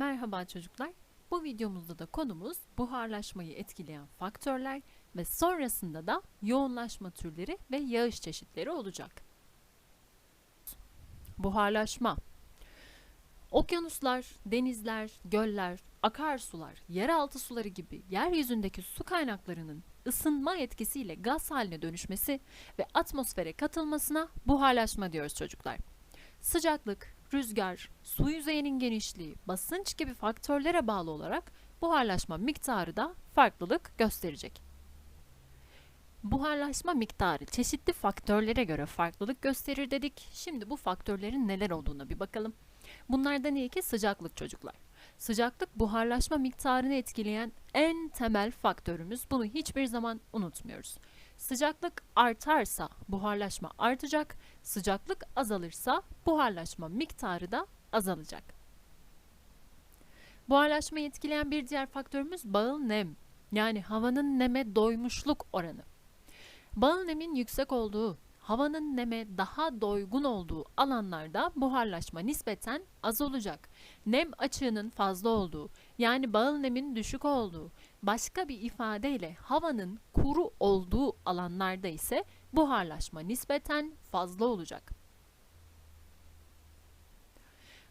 Merhaba çocuklar. Bu videomuzda da konumuz buharlaşmayı etkileyen faktörler ve sonrasında da yoğunlaşma türleri ve yağış çeşitleri olacak. Buharlaşma Okyanuslar, denizler, göller, akarsular, yeraltı suları gibi yeryüzündeki su kaynaklarının ısınma etkisiyle gaz haline dönüşmesi ve atmosfere katılmasına buharlaşma diyoruz çocuklar. Sıcaklık, rüzgar, su yüzeyinin genişliği, basınç gibi faktörlere bağlı olarak buharlaşma miktarı da farklılık gösterecek. Buharlaşma miktarı çeşitli faktörlere göre farklılık gösterir dedik. Şimdi bu faktörlerin neler olduğuna bir bakalım. Bunlardan ilki sıcaklık çocuklar. Sıcaklık buharlaşma miktarını etkileyen en temel faktörümüz. Bunu hiçbir zaman unutmuyoruz. Sıcaklık artarsa buharlaşma artacak, sıcaklık azalırsa buharlaşma miktarı da azalacak. Buharlaşmayı etkileyen bir diğer faktörümüz bağıl nem. Yani havanın neme doymuşluk oranı. Bağıl nemin yüksek olduğu, havanın neme daha doygun olduğu alanlarda buharlaşma nispeten az olacak. Nem açığının fazla olduğu, yani bağıl nemin düşük olduğu, başka bir ifadeyle havanın kuru olduğu alanlarda ise buharlaşma nispeten fazla olacak.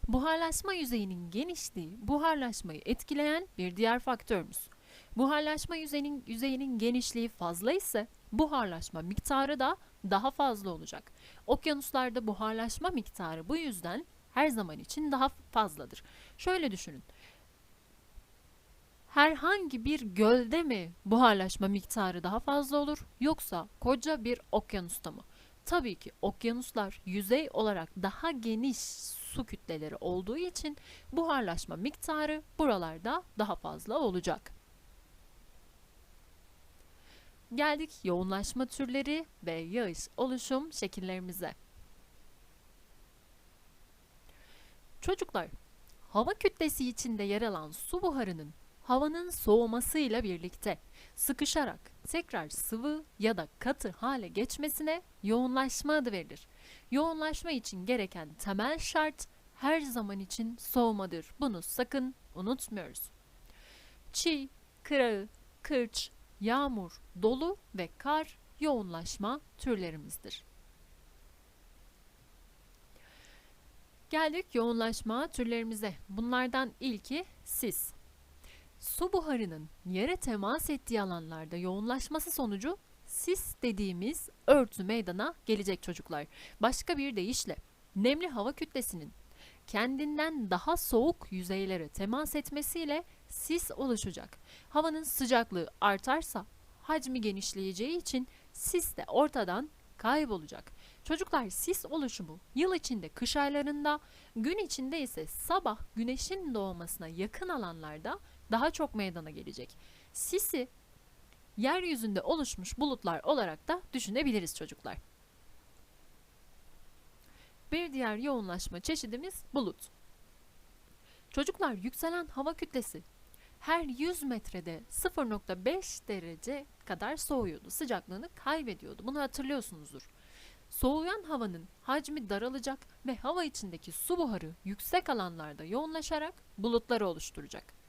Buharlaşma yüzeyinin genişliği buharlaşmayı etkileyen bir diğer faktörümüz. Buharlaşma yüzeyinin, yüzeyinin genişliği fazla ise buharlaşma miktarı da daha fazla olacak. Okyanuslarda buharlaşma miktarı bu yüzden her zaman için daha fazladır. Şöyle düşünün. Herhangi bir gölde mi buharlaşma miktarı daha fazla olur yoksa koca bir okyanusta mı? Tabii ki okyanuslar yüzey olarak daha geniş su kütleleri olduğu için buharlaşma miktarı buralarda daha fazla olacak. Geldik yoğunlaşma türleri ve yağış oluşum şekillerimize. Çocuklar, hava kütlesi içinde yer alan su buharının havanın soğumasıyla birlikte sıkışarak tekrar sıvı ya da katı hale geçmesine yoğunlaşma adı verilir. Yoğunlaşma için gereken temel şart her zaman için soğumadır. Bunu sakın unutmuyoruz. Çiğ, kırağı, kırç, yağmur, dolu ve kar yoğunlaşma türlerimizdir. Geldik yoğunlaşma türlerimize. Bunlardan ilki sis. Su buharının yere temas ettiği alanlarda yoğunlaşması sonucu sis dediğimiz örtü meydana gelecek çocuklar. Başka bir deyişle nemli hava kütlesinin kendinden daha soğuk yüzeylere temas etmesiyle sis oluşacak. Havanın sıcaklığı artarsa hacmi genişleyeceği için sis de ortadan kaybolacak. Çocuklar sis oluşumu yıl içinde kış aylarında, gün içinde ise sabah güneşin doğmasına yakın alanlarda daha çok meydana gelecek. Sisi yeryüzünde oluşmuş bulutlar olarak da düşünebiliriz çocuklar. Bir diğer yoğunlaşma çeşidimiz bulut. Çocuklar yükselen hava kütlesi her 100 metrede 0.5 derece kadar soğuyordu. Sıcaklığını kaybediyordu. Bunu hatırlıyorsunuzdur. Soğuyan havanın hacmi daralacak ve hava içindeki su buharı yüksek alanlarda yoğunlaşarak bulutları oluşturacak.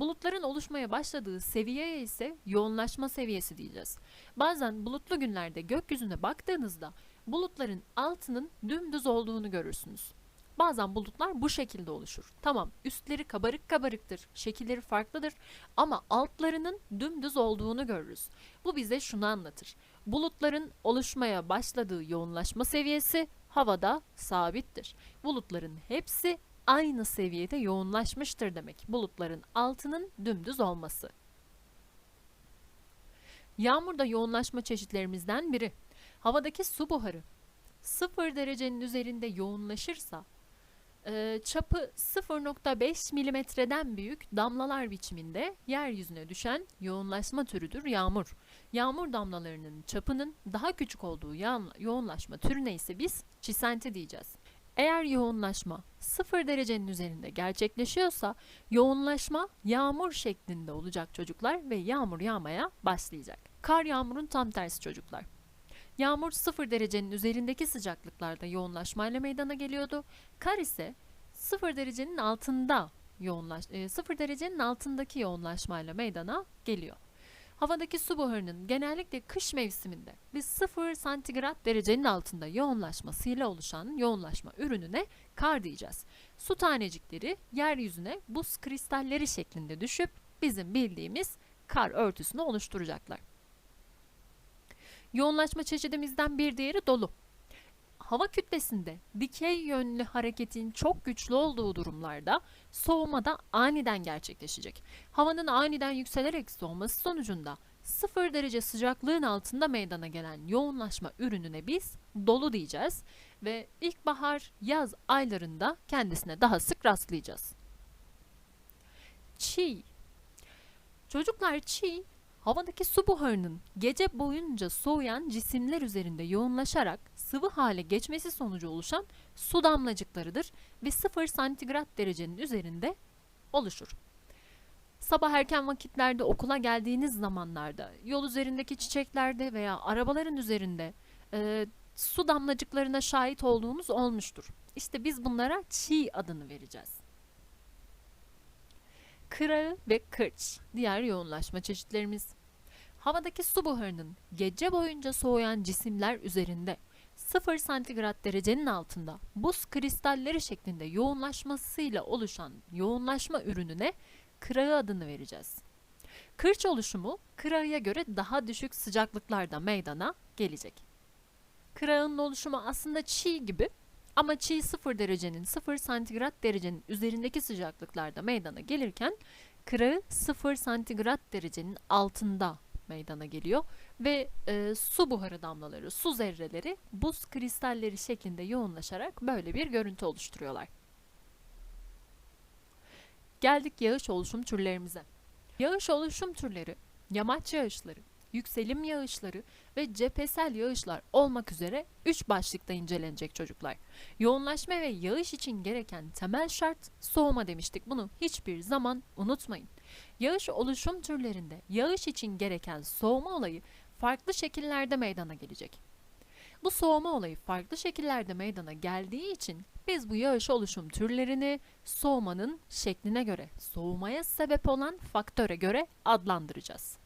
Bulutların oluşmaya başladığı seviyeye ise yoğunlaşma seviyesi diyeceğiz. Bazen bulutlu günlerde gökyüzüne baktığınızda bulutların altının dümdüz olduğunu görürsünüz. Bazen bulutlar bu şekilde oluşur. Tamam üstleri kabarık kabarıktır, şekilleri farklıdır ama altlarının dümdüz olduğunu görürüz. Bu bize şunu anlatır. Bulutların oluşmaya başladığı yoğunlaşma seviyesi havada sabittir. Bulutların hepsi aynı seviyede yoğunlaşmıştır demek. Bulutların altının dümdüz olması. Yağmur da yoğunlaşma çeşitlerimizden biri. Havadaki su buharı 0 derecenin üzerinde yoğunlaşırsa e, çapı 0.5 milimetreden büyük damlalar biçiminde yeryüzüne düşen yoğunlaşma türüdür yağmur. Yağmur damlalarının çapının daha küçük olduğu yoğunlaşma türüne ise biz çisenti diyeceğiz. Eğer yoğunlaşma 0 derecenin üzerinde gerçekleşiyorsa yoğunlaşma yağmur şeklinde olacak çocuklar ve yağmur yağmaya başlayacak. Kar yağmurun tam tersi çocuklar. Yağmur 0 derecenin üzerindeki sıcaklıklarda yoğunlaşmayla meydana geliyordu. Kar ise 0 derecenin altında yoğunlaş e, 0 derecenin altındaki yoğunlaşmayla meydana geliyor. Havadaki su buharının genellikle kış mevsiminde ve 0 santigrat derecenin altında yoğunlaşmasıyla oluşan yoğunlaşma ürününe kar diyeceğiz. Su tanecikleri yeryüzüne buz kristalleri şeklinde düşüp bizim bildiğimiz kar örtüsünü oluşturacaklar. Yoğunlaşma çeşidimizden bir diğeri dolu. Hava kütlesinde dikey yönlü hareketin çok güçlü olduğu durumlarda soğuma da aniden gerçekleşecek. Havanın aniden yükselerek soğuması sonucunda 0 derece sıcaklığın altında meydana gelen yoğunlaşma ürününe biz dolu diyeceğiz ve ilkbahar, yaz aylarında kendisine daha sık rastlayacağız. Çiğ Çocuklar çiğ havadaki su buharının gece boyunca soğuyan cisimler üzerinde yoğunlaşarak sıvı hale geçmesi sonucu oluşan su damlacıklarıdır ve 0 santigrat derecenin üzerinde oluşur. Sabah erken vakitlerde okula geldiğiniz zamanlarda yol üzerindeki çiçeklerde veya arabaların üzerinde e, su damlacıklarına şahit olduğunuz olmuştur. İşte biz bunlara çiğ adını vereceğiz. Kırağı ve kırç diğer yoğunlaşma çeşitlerimiz. Havadaki su buharının gece boyunca soğuyan cisimler üzerinde 0 santigrat derecenin altında buz kristalleri şeklinde yoğunlaşmasıyla oluşan yoğunlaşma ürününe kırağı adını vereceğiz. Kırç oluşumu kırağıya göre daha düşük sıcaklıklarda meydana gelecek. Kırağın oluşumu aslında çiğ gibi ama çiğ 0 derecenin 0 santigrat derecenin üzerindeki sıcaklıklarda meydana gelirken kırağı 0 santigrat derecenin altında meydana geliyor ve e, su buharı damlaları, su zerreleri buz kristalleri şeklinde yoğunlaşarak böyle bir görüntü oluşturuyorlar. Geldik yağış oluşum türlerimize. Yağış oluşum türleri, yamaç yağışları, yükselim yağışları ve cephesel yağışlar olmak üzere 3 başlıkta incelenecek çocuklar. Yoğunlaşma ve yağış için gereken temel şart soğuma demiştik. Bunu hiçbir zaman unutmayın. Yağış oluşum türlerinde yağış için gereken soğuma olayı farklı şekillerde meydana gelecek. Bu soğuma olayı farklı şekillerde meydana geldiği için biz bu yağış oluşum türlerini soğumanın şekline göre, soğumaya sebep olan faktöre göre adlandıracağız.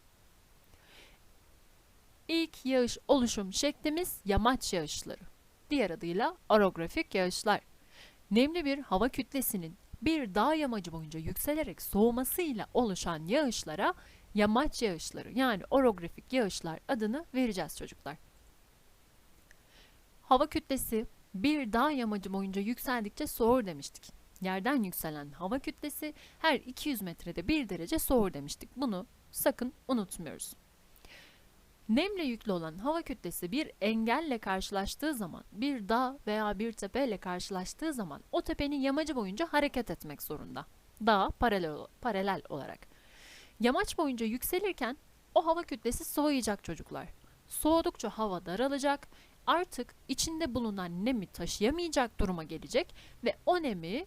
İlk yağış oluşum şeklimiz yamaç yağışları. Diğer adıyla orografik yağışlar. Nemli bir hava kütlesinin bir dağ yamacı boyunca yükselerek soğumasıyla oluşan yağışlara yamaç yağışları yani orografik yağışlar adını vereceğiz çocuklar. Hava kütlesi bir dağ yamacı boyunca yükseldikçe soğur demiştik. Yerden yükselen hava kütlesi her 200 metrede 1 derece soğur demiştik. Bunu sakın unutmuyoruz. Nemle yüklü olan hava kütlesi bir engelle karşılaştığı zaman, bir dağ veya bir tepeyle karşılaştığı zaman o tepenin yamacı boyunca hareket etmek zorunda. Dağa paralel, paralel olarak. Yamaç boyunca yükselirken o hava kütlesi soğuyacak çocuklar. Soğudukça hava daralacak, artık içinde bulunan nemi taşıyamayacak duruma gelecek ve o nemi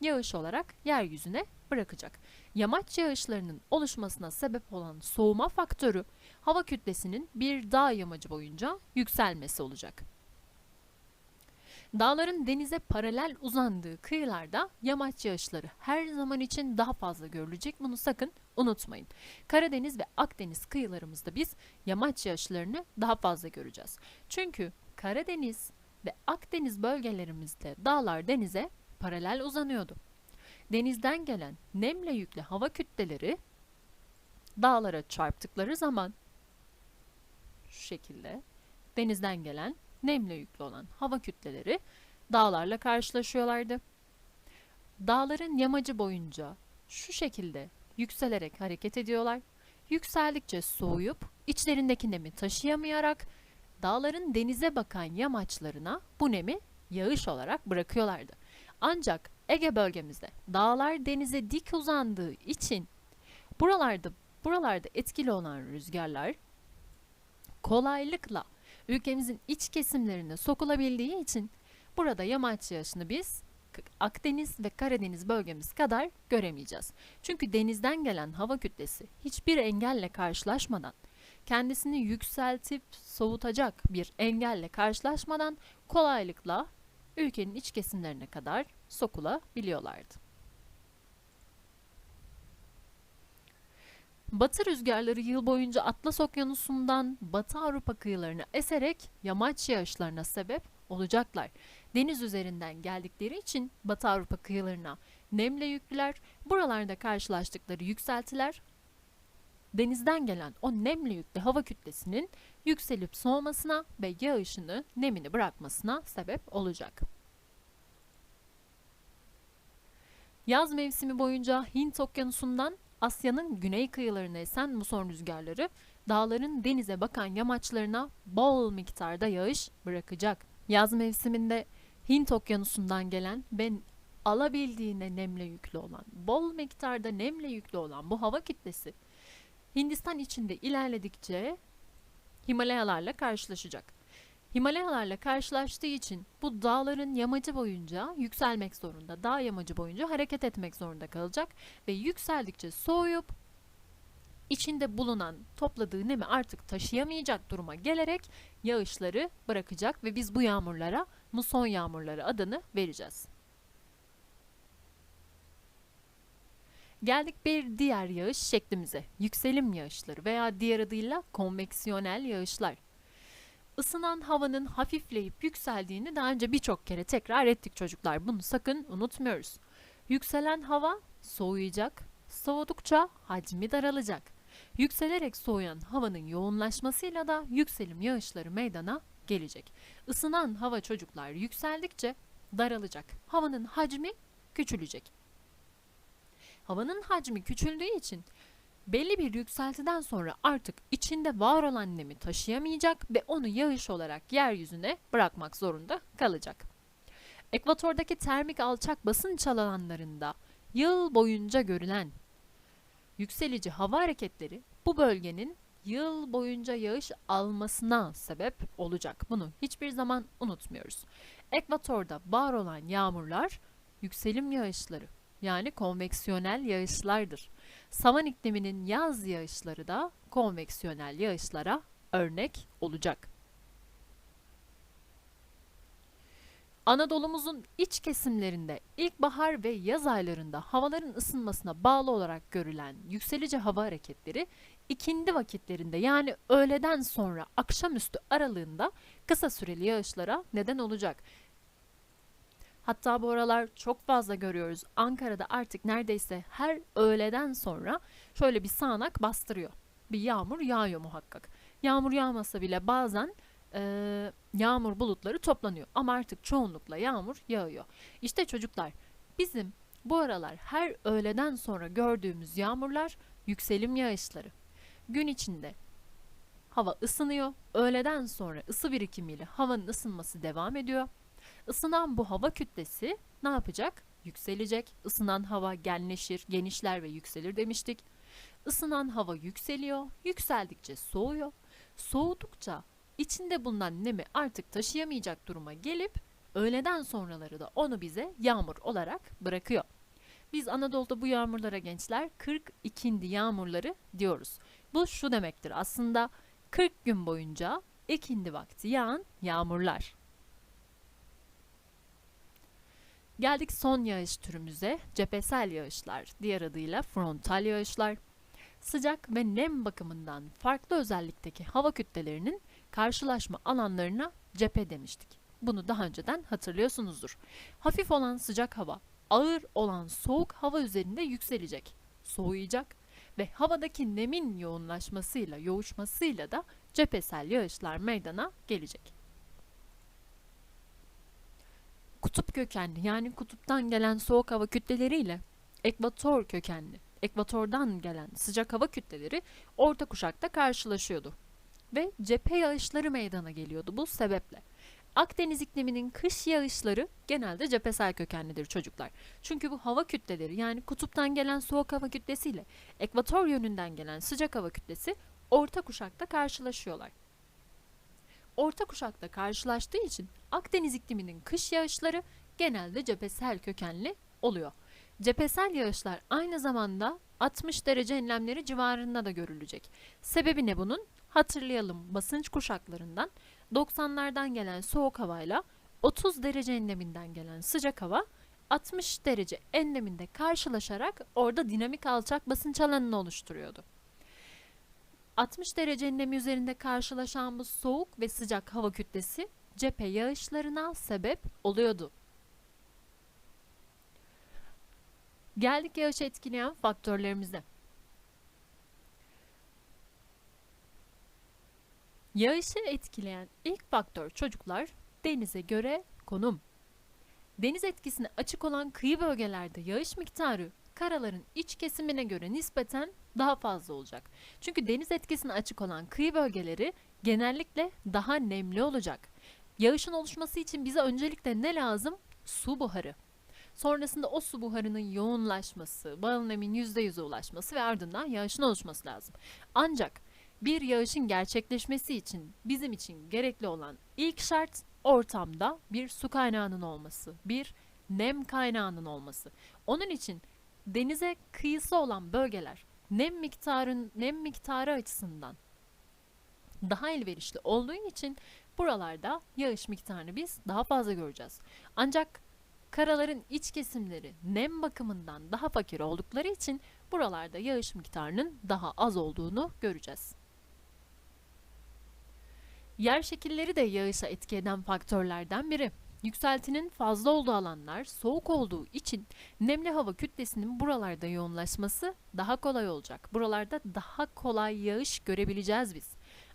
yağış olarak yeryüzüne bırakacak. Yamaç yağışlarının oluşmasına sebep olan soğuma faktörü hava kütlesinin bir dağ yamacı boyunca yükselmesi olacak. Dağların denize paralel uzandığı kıyılarda yamaç yağışları her zaman için daha fazla görülecek. Bunu sakın unutmayın. Karadeniz ve Akdeniz kıyılarımızda biz yamaç yağışlarını daha fazla göreceğiz. Çünkü Karadeniz ve Akdeniz bölgelerimizde dağlar denize paralel uzanıyordu. Denizden gelen nemle yüklü hava kütleleri dağlara çarptıkları zaman şu şekilde denizden gelen nemle yüklü olan hava kütleleri dağlarla karşılaşıyorlardı. Dağların yamacı boyunca şu şekilde yükselerek hareket ediyorlar. Yükseldikçe soğuyup içlerindeki nemi taşıyamayarak dağların denize bakan yamaçlarına bu nemi yağış olarak bırakıyorlardı. Ancak Ege bölgemizde dağlar denize dik uzandığı için buralarda buralarda etkili olan rüzgarlar kolaylıkla ülkemizin iç kesimlerine sokulabildiği için burada yamaç yağışını biz Akdeniz ve Karadeniz bölgemiz kadar göremeyeceğiz. Çünkü denizden gelen hava kütlesi hiçbir engelle karşılaşmadan, kendisini yükseltip soğutacak bir engelle karşılaşmadan kolaylıkla ülkenin iç kesimlerine kadar sokulabiliyorlardı. Batı rüzgarları yıl boyunca Atlas Okyanusu'ndan Batı Avrupa kıyılarına eserek yamaç yağışlarına sebep olacaklar. Deniz üzerinden geldikleri için Batı Avrupa kıyılarına nemle yüklüler. Buralarda karşılaştıkları yükseltiler denizden gelen o nemli yüklü hava kütlesinin yükselip soğumasına ve yağışını, nemini bırakmasına sebep olacak. Yaz mevsimi boyunca Hint Okyanusu'ndan Asya'nın güney kıyılarına esen muson rüzgarları dağların denize bakan yamaçlarına bol miktarda yağış bırakacak. Yaz mevsiminde Hint Okyanusu'ndan gelen ve alabildiğine nemle yüklü olan, bol miktarda nemle yüklü olan bu hava kütlesi Hindistan içinde ilerledikçe Himalayalarla karşılaşacak. Himalayalarla karşılaştığı için bu dağların yamacı boyunca yükselmek zorunda. Dağ yamacı boyunca hareket etmek zorunda kalacak ve yükseldikçe soğuyup içinde bulunan topladığı nemi artık taşıyamayacak duruma gelerek yağışları bırakacak ve biz bu yağmurlara muson yağmurları adını vereceğiz. Geldik bir diğer yağış şeklimize. Yükselim yağışları veya diğer adıyla konveksiyonel yağışlar. Isınan havanın hafifleyip yükseldiğini daha önce birçok kere tekrar ettik çocuklar. Bunu sakın unutmuyoruz. Yükselen hava soğuyacak, soğudukça hacmi daralacak. Yükselerek soğuyan havanın yoğunlaşmasıyla da yükselim yağışları meydana gelecek. Isınan hava çocuklar yükseldikçe daralacak. Havanın hacmi küçülecek. Havanın hacmi küçüldüğü için belli bir yükseltiden sonra artık içinde var olan nemi taşıyamayacak ve onu yağış olarak yeryüzüne bırakmak zorunda kalacak. Ekvatordaki termik alçak basınç alanlarında yıl boyunca görülen yükselici hava hareketleri bu bölgenin yıl boyunca yağış almasına sebep olacak. Bunu hiçbir zaman unutmuyoruz. Ekvatorda var olan yağmurlar yükselim yağışları yani konveksiyonel yağışlardır. Savan ikliminin yaz yağışları da konveksiyonel yağışlara örnek olacak. Anadolu'muzun iç kesimlerinde ilkbahar ve yaz aylarında havaların ısınmasına bağlı olarak görülen yükselici hava hareketleri ikindi vakitlerinde yani öğleden sonra akşamüstü aralığında kısa süreli yağışlara neden olacak. Hatta bu aralar çok fazla görüyoruz. Ankara'da artık neredeyse her öğleden sonra şöyle bir sağanak bastırıyor. Bir yağmur yağıyor muhakkak. Yağmur yağmasa bile bazen e, yağmur bulutları toplanıyor. Ama artık çoğunlukla yağmur yağıyor. İşte çocuklar bizim bu aralar her öğleden sonra gördüğümüz yağmurlar yükselim yağışları. Gün içinde hava ısınıyor. Öğleden sonra ısı birikimiyle havanın ısınması devam ediyor. Isınan bu hava kütlesi ne yapacak? Yükselecek. Isınan hava genleşir, genişler ve yükselir demiştik. Isınan hava yükseliyor, yükseldikçe soğuyor. Soğudukça içinde bulunan nemi artık taşıyamayacak duruma gelip öğleden sonraları da onu bize yağmur olarak bırakıyor. Biz Anadolu'da bu yağmurlara gençler 40 ikindi yağmurları diyoruz. Bu şu demektir aslında 40 gün boyunca ikindi vakti yağan yağmurlar. Geldik son yağış türümüze, cephesel yağışlar, diğer adıyla frontal yağışlar. Sıcak ve nem bakımından farklı özellikteki hava kütlelerinin karşılaşma alanlarına cephe demiştik. Bunu daha önceden hatırlıyorsunuzdur. Hafif olan sıcak hava, ağır olan soğuk hava üzerinde yükselecek, soğuyacak ve havadaki nemin yoğunlaşmasıyla, yoğuşmasıyla da cephesel yağışlar meydana gelecek. Kutup kökenli yani kutuptan gelen soğuk hava kütleleriyle ekvator kökenli, ekvatordan gelen sıcak hava kütleleri orta kuşakta karşılaşıyordu. Ve cephe yağışları meydana geliyordu bu sebeple. Akdeniz ikliminin kış yağışları genelde cephesel kökenlidir çocuklar. Çünkü bu hava kütleleri yani kutuptan gelen soğuk hava kütlesiyle ekvator yönünden gelen sıcak hava kütlesi orta kuşakta karşılaşıyorlar orta kuşakta karşılaştığı için Akdeniz ikliminin kış yağışları genelde cephesel kökenli oluyor. Cephesel yağışlar aynı zamanda 60 derece enlemleri civarında da görülecek. Sebebi ne bunun? Hatırlayalım basınç kuşaklarından 90'lardan gelen soğuk havayla 30 derece enleminden gelen sıcak hava 60 derece enleminde karşılaşarak orada dinamik alçak basınç alanını oluşturuyordu. 60 derecenin nemi üzerinde karşılaşan bu soğuk ve sıcak hava kütlesi cephe yağışlarına sebep oluyordu. Geldik yağışı etkileyen faktörlerimize. Yağışı etkileyen ilk faktör çocuklar denize göre konum. Deniz etkisine açık olan kıyı bölgelerde yağış miktarı karaların iç kesimine göre nispeten daha fazla olacak. Çünkü deniz etkisine açık olan kıyı bölgeleri genellikle daha nemli olacak. Yağışın oluşması için bize öncelikle ne lazım? Su buharı. Sonrasında o su buharının yoğunlaşması, bağıl nemin %100'e ulaşması ve ardından yağışın oluşması lazım. Ancak bir yağışın gerçekleşmesi için bizim için gerekli olan ilk şart ortamda bir su kaynağının olması, bir nem kaynağının olması. Onun için denize kıyısı olan bölgeler nem miktarın nem miktarı açısından daha elverişli olduğu için buralarda yağış miktarını biz daha fazla göreceğiz. Ancak karaların iç kesimleri nem bakımından daha fakir oldukları için buralarda yağış miktarının daha az olduğunu göreceğiz. Yer şekilleri de yağışa etki eden faktörlerden biri. Yükseltinin fazla olduğu alanlar soğuk olduğu için nemli hava kütlesinin buralarda yoğunlaşması daha kolay olacak. Buralarda daha kolay yağış görebileceğiz biz.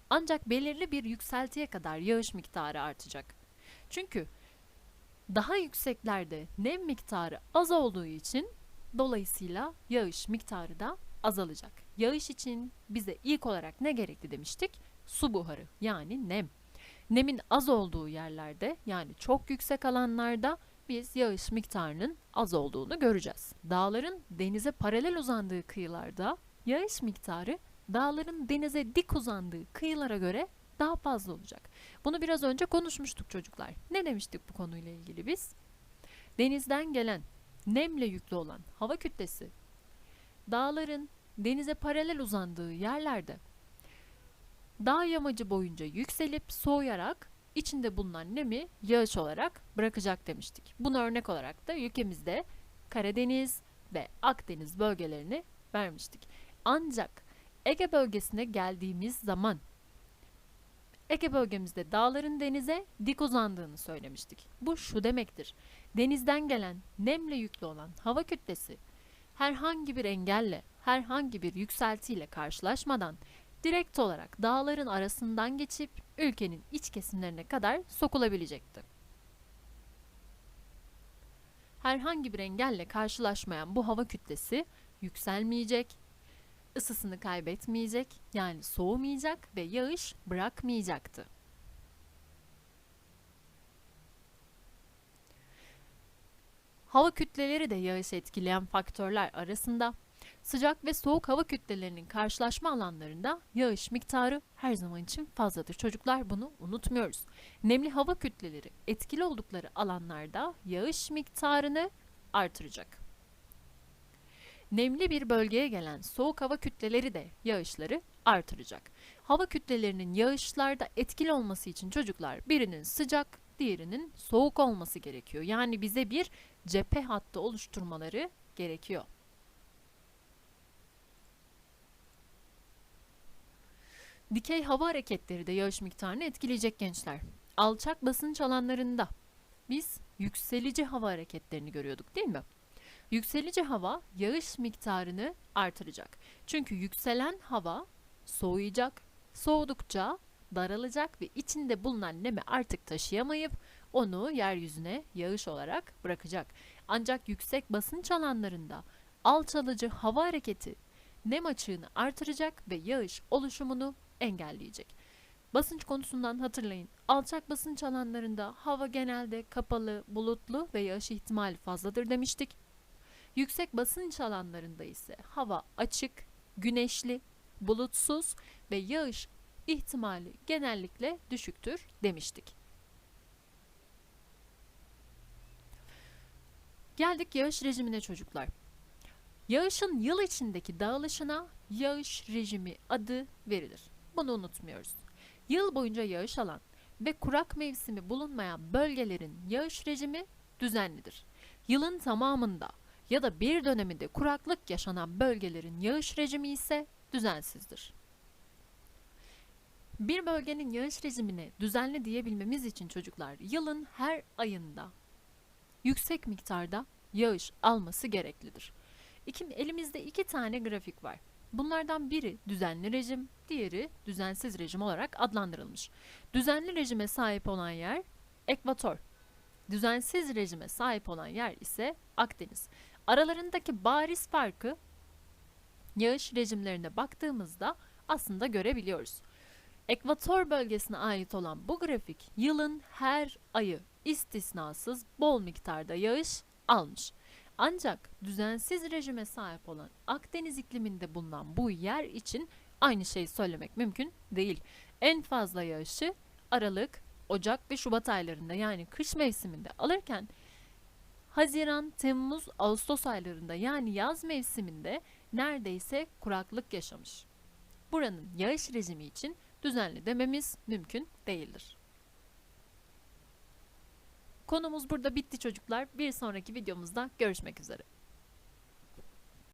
Ancak belirli bir yükseltiye kadar yağış miktarı artacak. Çünkü daha yükseklerde nem miktarı az olduğu için dolayısıyla yağış miktarı da azalacak. Yağış için bize ilk olarak ne gerekli demiştik? Su buharı yani nem. Nemin az olduğu yerlerde yani çok yüksek alanlarda biz yağış miktarının az olduğunu göreceğiz. Dağların denize paralel uzandığı kıyılarda yağış miktarı dağların denize dik uzandığı kıyılara göre daha fazla olacak. Bunu biraz önce konuşmuştuk çocuklar. Ne demiştik bu konuyla ilgili biz? Denizden gelen nemle yüklü olan hava kütlesi dağların denize paralel uzandığı yerlerde dağ yamacı boyunca yükselip soğuyarak içinde bulunan nemi yağış olarak bırakacak demiştik. Bunu örnek olarak da ülkemizde Karadeniz ve Akdeniz bölgelerini vermiştik. Ancak Ege bölgesine geldiğimiz zaman Ege bölgemizde dağların denize dik uzandığını söylemiştik. Bu şu demektir. Denizden gelen nemle yüklü olan hava kütlesi herhangi bir engelle, herhangi bir yükseltiyle karşılaşmadan direkt olarak dağların arasından geçip ülkenin iç kesimlerine kadar sokulabilecekti. Herhangi bir engelle karşılaşmayan bu hava kütlesi yükselmeyecek, ısısını kaybetmeyecek, yani soğumayacak ve yağış bırakmayacaktı. Hava kütleleri de yağış etkileyen faktörler arasında Sıcak ve soğuk hava kütlelerinin karşılaşma alanlarında yağış miktarı her zaman için fazladır. Çocuklar bunu unutmuyoruz. Nemli hava kütleleri etkili oldukları alanlarda yağış miktarını artıracak. Nemli bir bölgeye gelen soğuk hava kütleleri de yağışları artıracak. Hava kütlelerinin yağışlarda etkili olması için çocuklar birinin sıcak, diğerinin soğuk olması gerekiyor. Yani bize bir cephe hattı oluşturmaları gerekiyor. Dikey hava hareketleri de yağış miktarını etkileyecek gençler. Alçak basınç alanlarında biz yükselici hava hareketlerini görüyorduk değil mi? Yükselici hava yağış miktarını artıracak. Çünkü yükselen hava soğuyacak, soğudukça daralacak ve içinde bulunan nemi artık taşıyamayıp onu yeryüzüne yağış olarak bırakacak. Ancak yüksek basınç alanlarında alçalıcı hava hareketi nem açığını artıracak ve yağış oluşumunu engelleyecek. Basınç konusundan hatırlayın. Alçak basınç alanlarında hava genelde kapalı, bulutlu ve yağış ihtimali fazladır demiştik. Yüksek basınç alanlarında ise hava açık, güneşli, bulutsuz ve yağış ihtimali genellikle düşüktür demiştik. Geldik yağış rejimine çocuklar. Yağışın yıl içindeki dağılışına yağış rejimi adı verilir. Bunu unutmuyoruz. Yıl boyunca yağış alan ve kurak mevsimi bulunmayan bölgelerin yağış rejimi düzenlidir. Yılın tamamında ya da bir döneminde kuraklık yaşanan bölgelerin yağış rejimi ise düzensizdir. Bir bölgenin yağış rejimine düzenli diyebilmemiz için çocuklar yılın her ayında yüksek miktarda yağış alması gereklidir. İki, elimizde iki tane grafik var. Bunlardan biri düzenli rejim, diğeri düzensiz rejim olarak adlandırılmış. Düzenli rejime sahip olan yer ekvator. Düzensiz rejime sahip olan yer ise Akdeniz. Aralarındaki bariz farkı yağış rejimlerine baktığımızda aslında görebiliyoruz. Ekvator bölgesine ait olan bu grafik yılın her ayı istisnasız bol miktarda yağış almış. Ancak düzensiz rejime sahip olan Akdeniz ikliminde bulunan bu yer için aynı şeyi söylemek mümkün değil. En fazla yağışı Aralık, Ocak ve Şubat aylarında yani kış mevsiminde alırken Haziran, Temmuz, Ağustos aylarında yani yaz mevsiminde neredeyse kuraklık yaşamış. Buranın yağış rejimi için düzenli dememiz mümkün değildir. Konumuz burada bitti çocuklar. Bir sonraki videomuzda görüşmek üzere.